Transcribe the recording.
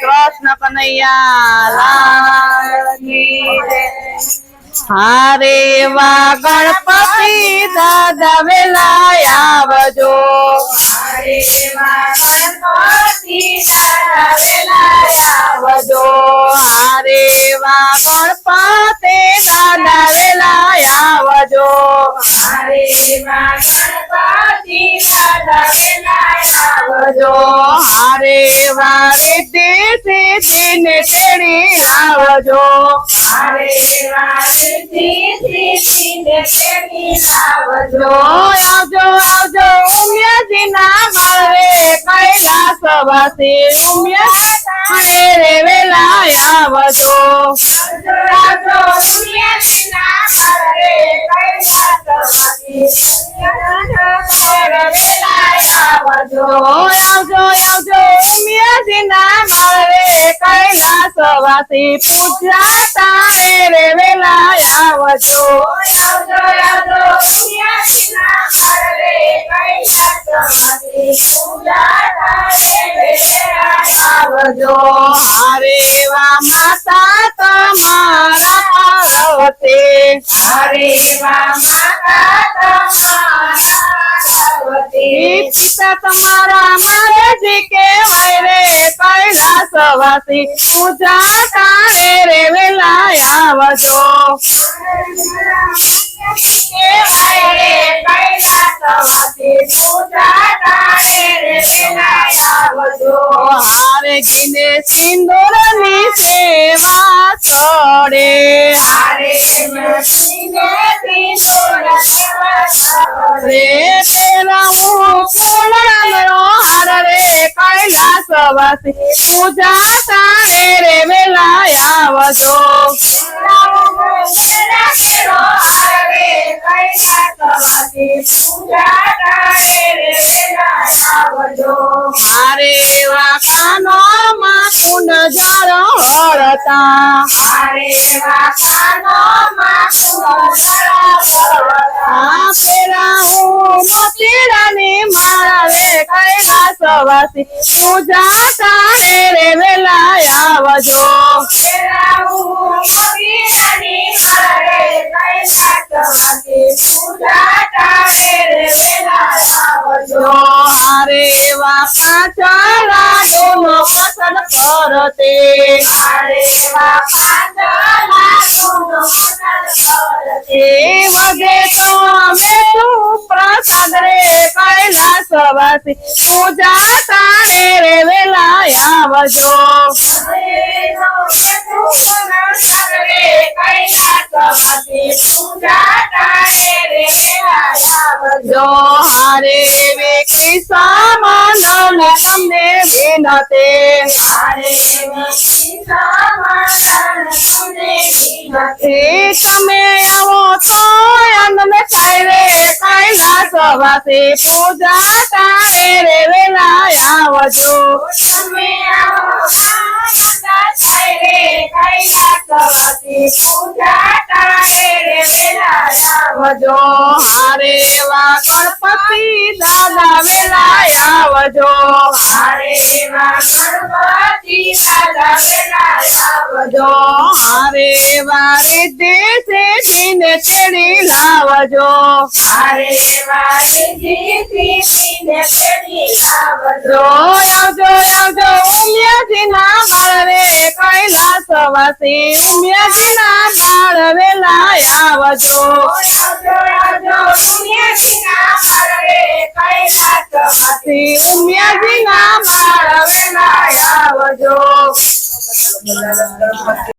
કૃષ્ણ કનૈયા. હારે વા ગણપતિ દાદા વેલા આવજો. હરે ગણપતિ દાદા વેલા આવજો. હારે વા ગણપતિ દાદા વેલા આવજો. હરે ગણપતિ દાદા વેલા આવજો. હારે વારે રીતિ સિદ્ધિ ને તેડી લાવજો હરે આવજો. આવજો આવજો ઉમિયાજી ના મારે કૈલાસ વાસી ઉમિયા રે વેલા આવજો રાજો દુનિયાની ના કરે કૈલાસવાસી આવજો આવજો આવજો ઉમિયાજી ના મારે કૈલાસ વાસી પૂજા તારે રે વેલા આવજો આવજો વા માતા તમારા પાર્વતે હરે પિતા તમારા મારે કહેવાય રે કૈલાસ વાસી પૂજા તારે રે વેલા આવજો. કેવાય રે કૈલાસવાસી પૂજા તારે રે વેલા આવજો. কিনে সিন্দুর নিচে মাছরে রে পেলাম পুনরান রে কৈলাসবাসী পূজা তারে রে বেলায় আওয়াজ। কৈলাসবাসী જળ હરતા હારે વાકાનો માખું સરાવતા. આ પેલા હું મોતીડાની માળા રે કૈલાસ વાસી પૂજા તારે રે વેલા આવજો કેરાવું મોગીરાની મારે કૈલાસવાસી પૂજા તારે રે વેલા આવજો. વા પાંચલા ડોનો પસંદ કરતે. વગે તો અમે તું પ્રસાદ રે કૈલાસ વાસી પૂજા તારે રે વેલા આવજો હરેનો કેતુ પૂજા તારે રે વેલા આવજો. ইসলাম আন্দোলন বিনাতে তুমি আহত আনন্দে চাই রে কাইলা সবাসে পূজা কারে রে বেলায় আওয়াজ। তুমি હારે વા ગણપતિ દાદા વેલા આવજો. હારે એવા ગણપતિ દાદા વેલા આવજો. હારે વા રીતિ સિદ્ધિને તેડી લાવજો. હારે એવા રીતિ સિદ્ધિને તેડી લાવજો. જો આવજો આવજો ઉમિયાજી ના બાળ કૈલાસ વાસી ઉમિયાજી ના બાળ વેલા આવજો. આવજો, આવજો, દુનિયાના મારે કૈલાસવાસી વાસી ઉમિયાજી ના બાળ વેલા આવજો.